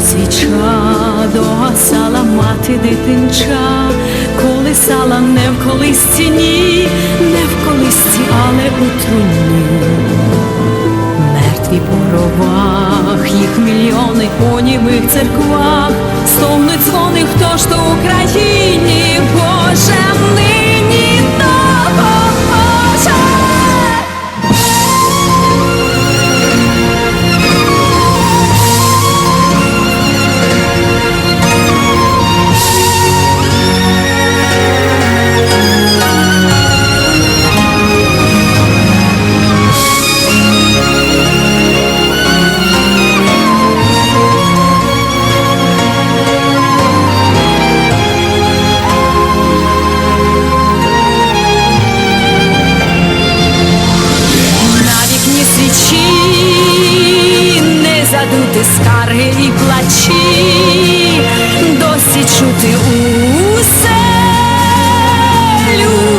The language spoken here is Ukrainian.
свіча догасала мати дитинча, колисала не в колисці, ні, не в колисці, але у труні. Мертві по ровах, їх мільйони по німих церквах, стогнуть дзвони, хто Задути скарги і плачі, досі чути у.